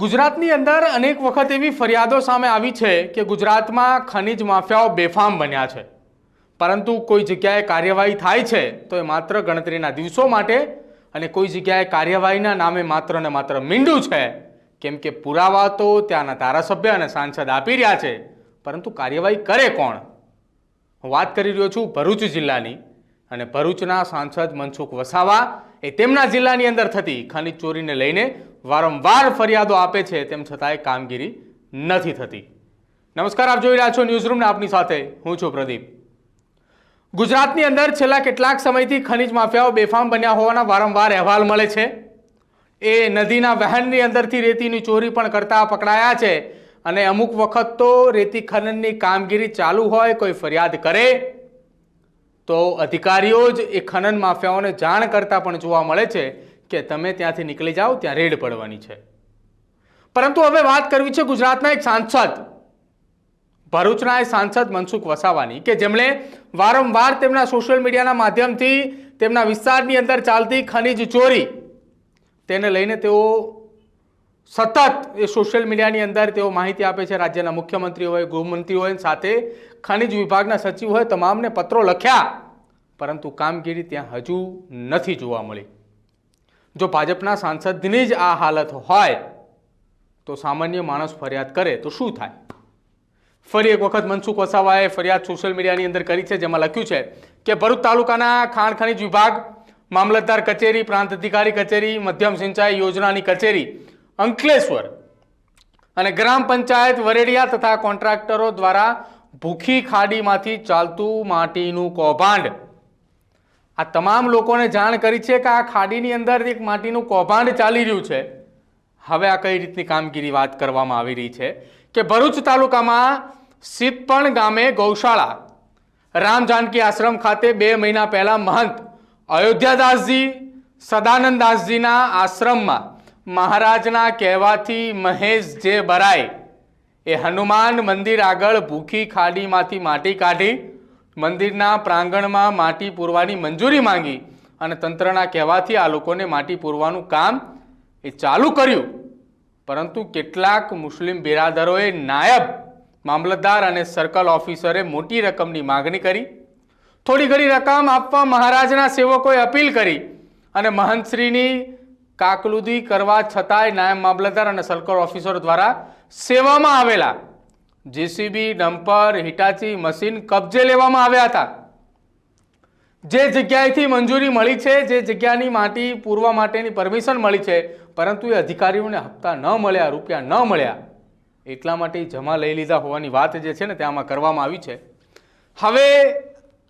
ગુજરાતની અંદર અનેક વખત એવી ફરિયાદો સામે આવી છે કે ગુજરાતમાં ખનિજ માફિયાઓ બેફામ બન્યા છે. પરંતુ કોઈ જગ્યાએ કાર્યવાહી થાય છે તો એ માત્ર ગણતરીના દિવસો માટે અને કોઈ જગ્યાએ કાર્યવાહીના નામે માત્ર ને માત્ર મીંડું છે. કેમ કે પુરાવા તો ત્યાંના ધારાસભ્ય અને સાંસદ આપી રહ્યા છે. પરંતુ કાર્યવાહી કરે કોણ? હું વાત કરી રહ્યો છું ભરૂચ જિલ્લાની અને ભરૂચના સાંસદ મનસુખ વસાવા એ તેમના જિલ્લાની અંદર થતી ખનિજ ચોરીને લઈને વારંવાર ફરિયાદો આપે છે, તેમ છતાંય કામગીરી નથી થતી. નમસ્કાર, આપ જોઈ રહ્યા છો ન્યૂઝરૂમને. આપની સાથે હું છું પ્રદીપ. ગુજરાતની અંદર છેલ્લા કેટલાક સમયથી ખનિજ માફિયાઓ બેફામ બન્યા હોવાના વારંવાર અહેવાલ મળે છે. એ નદીના વહેણની અંદરથી રેતીની ચોરી પણ કરતા પકડાયા છે અને અમુક વખત તો રેતી ખનનની કામગીરી ચાલુ હોય, કોઈ ફરિયાદ કરે તો અધિકારીઓ જ એ ખનન માફિયાઓને જાણ કરતા પણ જોવા મળે છે કે તમે ત્યાંથી નીકળી જાઓ, ત્યાં રેડ પડવાની છે. પરંતુ હવે વાત કરવી છે ગુજરાતના એક સાંસદ. ભરૂચના એ સાંસદ મનસુખ વસાવાની, કે જેમણે વારંવાર તેમના સોશિયલ મીડિયાના માધ્યમથી તેમના વિસ્તારની અંદર ચાલતી ખનિજ ચોરી, તેને લઈને તેઓ સતત એ સોશિયલ મીડિયાની અંદર તેઓ માહિતી આપે છે. રાજ્યના મુખ્યમંત્રી હોય, ગૃહમંત્રી હોય સાથે ખનિજ વિભાગના સચિવ હોય, તમામને પત્રો લખ્યા. પરંતુ કામગીરી ત્યાં હજુ નથી જોવા મળી. જો ભાજપના સાંસદની જ આ હાલત હોય, તો સામાન્ય માણસ ફરિયાદ કરે તો શું થાય? ફરી એક વખત મનસુખ વસાવાએ ફરિયાદ સોશિયલ મીડિયાની અંદર કરી છે, જેમાં લખ્યું છે કે ભરૂચ તાલુકાના ખાણ ખનિજ વિભાગ, મામલતદાર કચેરી, પ્રાંત અધિકારી કચેરી, મધ્યમ સિંચાઈ યોજનાની કચેરી અંકલેશ્વર અને ગ્રામ પંચાયત વરેડિયા તથા કોન્ટ્રાક્ટરો દ્વારા ભૂખી ખાડીમાંથી ચાલતું માટીનું કૌભાંડ. આ તમામ લોકોને જાણ કરી છે કે આ ખાડીની અંદર એક માટીનું કૌભાંડ ચાલી રહ્યું છે. હવે આ કઈ રીતની કામગીરી વાત કરવામાં આવી રહી છે કે ભરૂચ તાલુકામાં સિદ્ધપણ ગામે ગૌશાળા, રામ જાનકી આશ્રમ ખાતે બે મહિના પહેલા મહંત અયોધ્યાદાસજી, સદાનંદદાસજીના આશ્રમમાં મહારાજના કહેવાથી મહેશ જે બરાય, એ હનુમાન મંદિર આગળ ભૂખી ખાડીમાંથી માટી કાઢી, મંદિરના પ્રાંગણમાં માટી પૂરવાની મંજૂરી માંગી અને તંત્રના કહેવાથી આ લોકોને માટી પૂરવાનું કામ એ ચાલુ કર્યું. પરંતુ કેટલાક મુસ્લિમ બિરાદરોએ નાયબ મામલતદાર અને સર્કલ ઓફિસરે મોટી રકમની માગણી કરી. થોડી ઘણી રકમ આપવા મહારાજના સેવકોએ અપીલ કરી અને મહંતશ્રીની કાકલુદી કરવા છતાંય નાયબ મામલતદાર અને સર્કલ ઓફિસર દ્વારા સેવામાં આવેલા જેસીબી, ડમ્પર, હિટાચી મશીન કબજે લેવામાં આવ્યા હતા. જે જગ્યાએથી મંજૂરી મળી છે, જે જગ્યાની માટી પૂરવા માટેની પરમિશન મળી છે, પરંતુ એ અધિકારીઓને હપ્તા ન મળ્યા, રૂપિયા ન મળ્યા, એટલા માટે જમા લઈ લીધા હોવાની વાત જે છે ને ત્યાંમાં કરવામાં આવી છે. હવે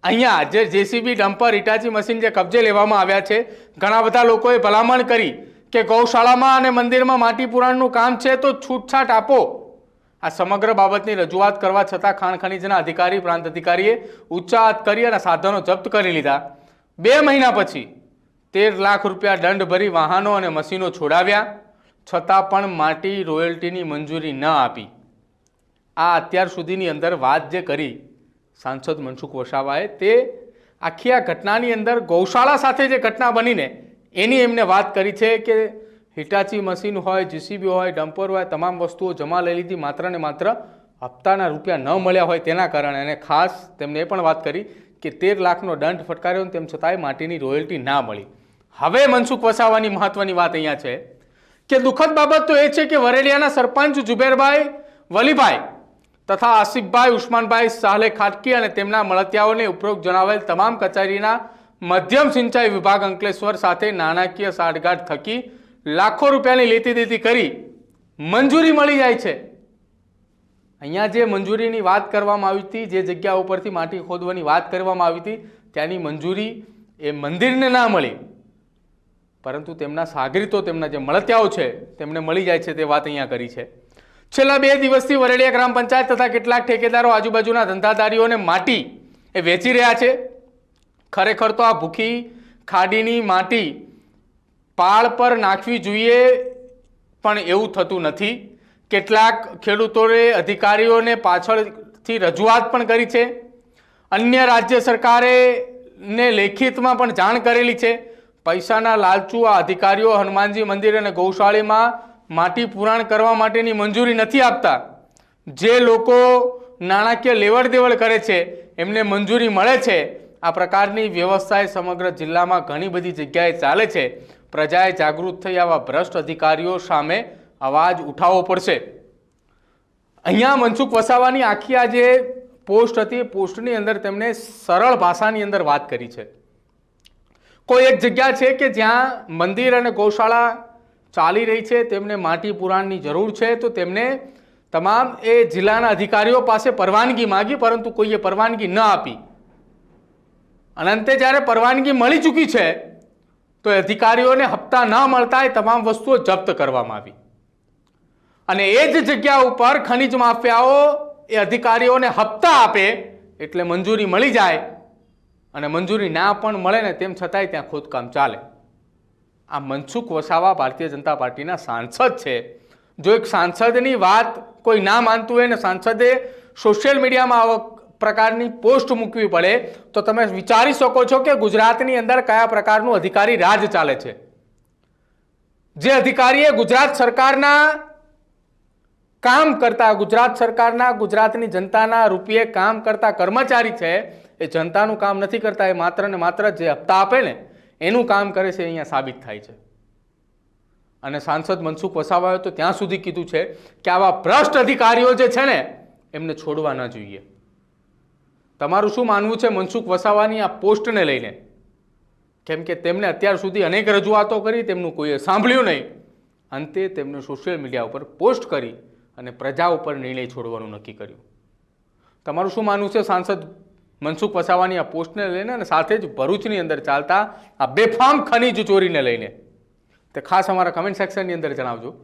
અહીંયા જે જેસીબી ડમ્પર, ઇટાચી મશીન જે કબજે લેવામાં આવ્યા છે, ઘણા બધા લોકોએ ભલામણ કરી કે ગૌશાળામાં અને મંદિરમાં માટી પુરાણનું કામ છે તો છૂટછાટ આપો. આ સમગ્ર બાબતની રજૂઆત કરવા છતાં ખાણ ખનીજના અધિકારી, પ્રાંત અધિકારીએ ઉચ્ચાત કરી અને સાધનો જપ્ત કરી લીધા. બે મહિના પછી તેર લાખ રૂપિયા દંડ ભરી વાહનો અને મશીનો છોડાવ્યા, છતાં પણ માટી રોયલ્ટીની મંજૂરી ન આપી. આ અત્યાર સુધીની અંદર વાત જે કરી સાંસદ મનસુખ વસાવાએ તે આખી આ ઘટનાની અંદર ગૌશાળા સાથે જે ઘટના બનીને એની એમને વાત કરી છે કે હિટાચી મશીન હોય, જીસીબી હોય, ડમ્પર હોય, તમામ વસ્તુઓ જમા લઈ લીધી, માત્ર ને માત્ર હપ્તાના રૂપિયા ન મળ્યા હોય તેના કારણે અને ખાસ તેમને એ પણ વાત કરી કે તેર લાખનો દંડ ફટકાર્યો તેમ છતાંય માટીની રોયલ્ટી ના મળી. હવે મનસુખ વસાવાની મહત્વની વાત અહીંયા છે કે દુઃખદ બાબત તો એ છે કે વરેડિયાના સરપંચ જુબેરભાઈ વલીભાઈ તથા આસિફભાઈ ઉસ્માનભાઈ સાહલે ખાટકી અને તેમના મળતિયાઓને ઉપરોક્ત જણાવેલ તમામ કચેરીના મધ્યમ સિંચાઈ વિભાગ અંકલેશ્વર સાથે નાણાકીય સાઠગાંઠ થકી લાખો રૂપિયાની લેતી દેતી કરી મંજૂરી મળી જાય છે. અહીંયા જે મંજૂરીની વાત કરવામાં આવી હતી, જે જગ્યા ઉપરથી માટી ખોદવાની વાત કરવામાં આવી હતી, ત્યાંની મંજૂરી એ મંદિરને ના મળી. પરંતુ તેમના સાગરીતો, તેમના જે મળતિયાઓ છે, તેમને મળી જાય છે તે વાત અહીંયા કરી છે. છેલ્લા બે દિવસથી વરેડિયા ગ્રામ પંચાયત તથા કેટલાક ઠેકેદારો આજુબાજુના ધંધાદારીઓને માટી એ વેચી રહ્યા છે. ખરેખર તો આ ભૂખી ખાડીની માટી પાળ પર નાખવી જોઈએ પણ એવું થતું નથી. કેટલાક ખેડૂતોએ અધિકારીઓને પાછળથી રજૂઆત પણ કરી છે. અન્ય રાજ્ય સરકારે ને લેખિતમાં પણ જાણ કરેલી છે. પૈસાના લાલચુ આ અધિકારીઓ હનુમાનજી મંદિર અને ગૌશાળીમાં માટી પુરાણ કરવા માટેની મંજૂરી નથી આપતા. જે લોકો નાણાકીય લેવડ દેવડ કરે છે, એમને મંજૂરી મળે છે. આ પ્રકારની વ્યવસ્થા એ સમગ્ર જિલ્લામાં ઘણી બધી જગ્યાએ ચાલે છે. પ્રજાએ જાગૃત થઈ આવા ભ્રષ્ટ અધિકારીઓ સામે અવાજ ઉઠાવવો પડશે. અહીંયા મનસુખ વસાવાની આખી આ જે પોસ્ટ હતી, પોસ્ટની અંદર તેમણે સરળ ભાષાની અંદર વાત કરી છે. કોઈ એક જગ્યા છે કે જ્યાં મંદિર અને ગૌશાળા ચાલી રહી છે, તેમને માટી પુરાણની જરૂર છે, તો તેમને તમામ એ જિલ્લાના અધિકારીઓ પાસે પરવાનગી માગી, પરંતુ કોઈએ પરવાનગી ન આપી. અને અંતે જ્યારે પરવાનગી મળી ચૂકી છે, તો અધિકારીઓને હપ્તા ન મળતા એ તમામ વસ્તુઓ જપ્ત કરવામાં આવી. અને એ જ જગ્યા ઉપર ખનિજ માફિયાઓ એ અધિકારીઓને હપ્તા આપે, એટલે મંજૂરી મળી જાય અને મંજૂરી ના પણ મળે ને તેમ છતાંય ત્યાં ખોદકામ ચાલે. આ મનસુખ વસાવા ભારતીય જનતા પાર્ટીના સાંસદ છે. જો એક સાંસદની વાત કોઈ ના માનતું હોય ને સાંસદે સોશિયલ મીડિયામાં આવક પ્રકારની પોસ્ટ મૂકવી પડે, તો તમે વિચારી શકો છો કે ગુજરાતની અંદર કયા પ્રકારનું અધિકારી રાજ ચાલે છે. જે અધિકારીએ ગુજરાત સરકારના કામ કરતા, ગુજરાત સરકારના, ગુજરાતની જનતાના રૂપિયે કામ કરતા કર્મચારી છે, એ જનતાનું કામ નથી કરતા, એ માત્ર ને માત્ર જે હપ્તા આપે ને એનું કામ કરે છે અહીંયા સાબિત થાય છે. અને સાંસદ મનસુખ વસાવાએ તો ત્યાં સુધી કીધું છે કે આવા ભ્રષ્ટ અધિકારીઓ જે છે ને, એમને છોડવા ન જોઈએ. તમારું શું માનવું છે મનસુખ વસાવાની આ પોસ્ટને લઈને? કેમ કે તેમણે અત્યાર સુધી અનેક રજૂઆતો કરી, તેમનું કોઈએ સાંભળ્યું નહીં. અંતે તેમને સોશિયલ મીડિયા ઉપર પોસ્ટ કરી અને પ્રજા ઉપર નિર્ણય છોડવાનું નક્કી કર્યું. તમારું શું માનવું છે સાંસદ મનસુખ વસાવાની આ પોસ્ટને લઈને અને સાથે જ ભરૂચની અંદર ચાલતા આ બેફામ ખનીજ ચોરીને લઈને. તે ખાસ અમારા કમેન્ટ સેક્શનની અંદર જણાવજો.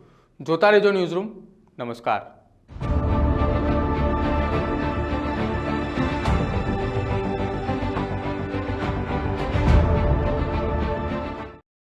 જોતા રહેજો ન્યૂઝરૂમ નમસ્કાર.